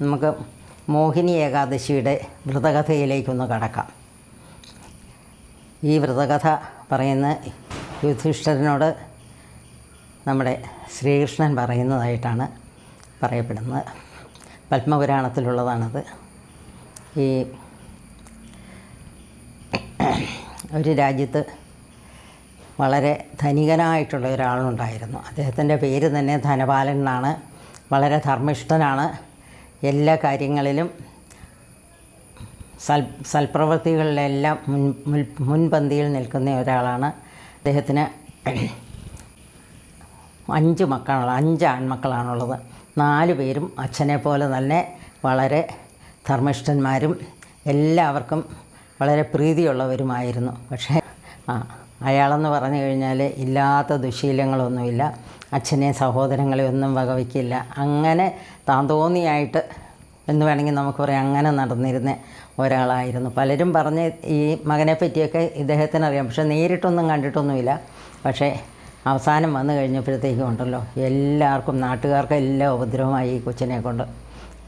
നമുക്ക് മോഹിനി ഏകാദശിയുടെ വ്രതകഥയിലേക്കൊന്ന് കടക്കാം. ഈ വ്രതകഥ പറയുന്ന യുധിഷ്ഠരനോട് നമ്മുടെ ശ്രീകൃഷ്ണൻ പറയുന്നതായിട്ടാണ് പറയപ്പെടുന്നത്. പത്മപുരാണത്തിലുള്ളതാണത്. ഈ ഒരു രാജ്യത്ത് വളരെ ധനികനായിട്ടുള്ള ഒരാളുണ്ടായിരുന്നു. അദ്ദേഹത്തിന്റെ പേര് തന്നെ ധനപാലൻ എന്നാണ്. വളരെ ധർമ്മിഷ്ഠനാണ്. എല്ലാ കാര്യങ്ങളിലും സൽ സൽപ്രവൃത്തികളിലെല്ലാം മുൻ മുൻ മുൻപന്തിയിൽ നിൽക്കുന്ന ഒരാളാണ്. അദ്ദേഹത്തിന് അഞ്ച് മക്കളാണ് അഞ്ച് ആൺമക്കളാണുള്ളത്. നാല് പേരും അച്ഛനെ പോലെ തന്നെ വളരെ ധർമ്മിഷ്ഠന്മാരും എല്ലാവർക്കും വളരെ പ്രീതിയുള്ളവരുമായിരുന്നു. പക്ഷേ ആ അയാളെന്ന് പറഞ്ഞു കഴിഞ്ഞാൽ ഇല്ലാത്ത ദുശീലങ്ങളൊന്നുമില്ല. അച്ഛനെ സഹോദരങ്ങളെ ഒന്നും വകവയ്ക്കില്ല അങ്ങനെ താൻ തോന്നിയായിട്ട് എന്ന് വേണമെങ്കിൽ നമുക്ക് പറയാം അങ്ങനെ നടന്നിരുന്ന ഒരാളായിരുന്നു. പലരും പറഞ്ഞ് ഈ മകനെ പറ്റിയൊക്കെ ഇദ്ദേഹത്തിന് അറിയാം. പക്ഷെ നേരിട്ടൊന്നും കണ്ടിട്ടൊന്നുമില്ല. പക്ഷേ അവസാനം വന്നു കഴിഞ്ഞപ്പോഴത്തേക്കും ഉണ്ടല്ലോ എല്ലാവർക്കും നാട്ടുകാർക്ക് എല്ലാം ഉപദ്രവമായി ഈ കൊച്ചിനെ കൊണ്ട്.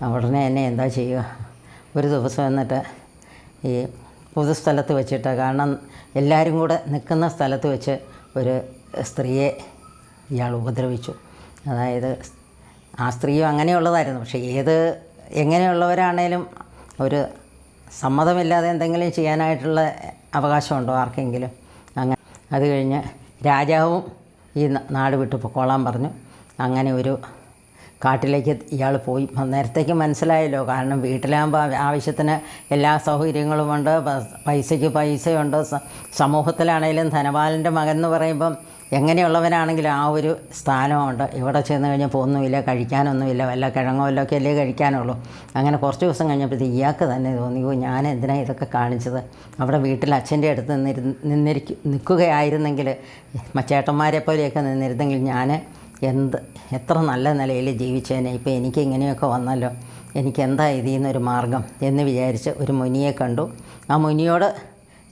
ഉടനെ തന്നെ എന്താ ചെയ്യുക? ഒരു ദിവസം എന്നിട്ട് ഈ പൊതുസ്ഥലത്ത് വെച്ചിട്ട് കാരണം എല്ലാവരും കൂടെ നിൽക്കുന്ന സ്ഥലത്ത് വെച്ച് ഒരു സ്ത്രീയെ ഇയാൾ ഉപദ്രവിച്ചു. അതായത് ആ സ്ത്രീയും അങ്ങനെയുള്ളതായിരുന്നു. പക്ഷേ ഏത് എങ്ങനെയുള്ളവരാണേലും ഒരു സമ്മതമില്ലാതെ എന്തെങ്കിലും ചെയ്യാനായിട്ടുള്ള അവകാശമുണ്ടോ ആർക്കെങ്കിലും? അങ്ങനെ അത് കഴിഞ്ഞ് രാജാവും ഈ നാട് വിട്ടു പൊക്കോളാൻ പറഞ്ഞു. അങ്ങനെ ഒരു കാട്ടിലേക്ക് ഇയാൾ പോയി. നേരത്തേക്ക് മനസ്സിലായല്ലോ. കാരണം വീട്ടിലാകുമ്പോൾ ആവശ്യത്തിന് എല്ലാ സൗകര്യങ്ങളുമുണ്ട് പൈസയ്ക്ക് പൈസയുണ്ട്. സമൂഹത്തിലാണെങ്കിലും ധനപാലന്റെ മകൻ എന്ന് പറയുമ്പം എങ്ങനെയുള്ളവനാണെങ്കിലും ആ ഒരു സ്ഥാനമുണ്ട്. ഇവിടെ ചെന്ന് കഴിഞ്ഞപ്പോൾ ഒന്നുമില്ല കഴിക്കാനൊന്നുമില്ല. വല്ല കിഴങ്ങോ വല്ലോ ഒക്കെ അല്ലേ കഴിക്കാനുള്ളൂ. അങ്ങനെ കുറച്ച് ദിവസം കഴിഞ്ഞപ്പോൾ ഇയാൾക്ക് തന്നെ തോന്നി "ഓ, ഞാൻ എന്തിനാണ് ഇതൊക്കെ കാണിച്ചത്? അവിടെ വീട്ടിൽ അച്ഛന്റെ അടുത്ത് നിന്നിരുന്ന് നിന്നിരിക്കും നിൽക്കുകയായിരുന്നെങ്കിൽ ചേട്ടന്മാരെ പോലെയൊക്കെ നിന്നിരുന്നെങ്കിൽ ഞാൻ എന്ത്? എത്ര നല്ല നിലയിൽ ജീവിച്ചേനെ. ഇപ്പോൾ എനിക്ക് ഇങ്ങനെയൊക്കെ വന്നല്ലോ. എനിക്ക് എന്താ ഇതിൽ നിന്നൊരു മാർഗം എന്ന് വിചാരിച്ച് ഒരു മുനിയെ കണ്ടു. ആ മുനിയോട്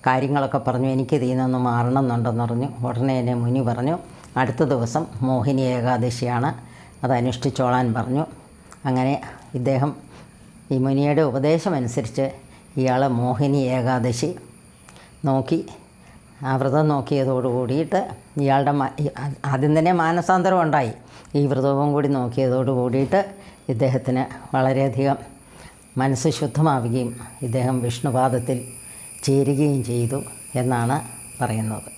കാര്യങ്ങളൊക്കെ പറഞ്ഞു. എനിക്ക് ഇതിൽ നിന്നൊന്ന് മാറണം എന്നുണ്ടെന്ന് പറഞ്ഞു. ഉടനെ എന്നെ മുനി പറഞ്ഞു അടുത്ത ദിവസം മോഹിനി ഏകാദശിയാണ്. അത് അനുഷ്ഠിച്ചോളാൻ പറഞ്ഞു. അങ്ങനെ ഇദ്ദേഹം ഈ മുനിയുടെ ഉപദേശമനുസരിച്ച് ഇയാൾ മോഹിനി ഏകാദശി നോക്കി. ആ വ്രതം നോക്കിയതോട് കൂടിയിട്ട് ഇയാളുടെ ആദ്യം തന്നെ മാനസാന്തരം ഉണ്ടായി. ഈ വ്രതവും കൂടി നോക്കിയതോട് കൂടിയിട്ട് ഇദ്ദേഹത്തിന് വളരെയധികം മനസ്സ് ശുദ്ധമാവുകയും ഇദ്ദേഹം വിഷ്ണുപാദത്തിൽ ചേരുകയും ചെയ്തു എന്നാണ് പറയുന്നത്.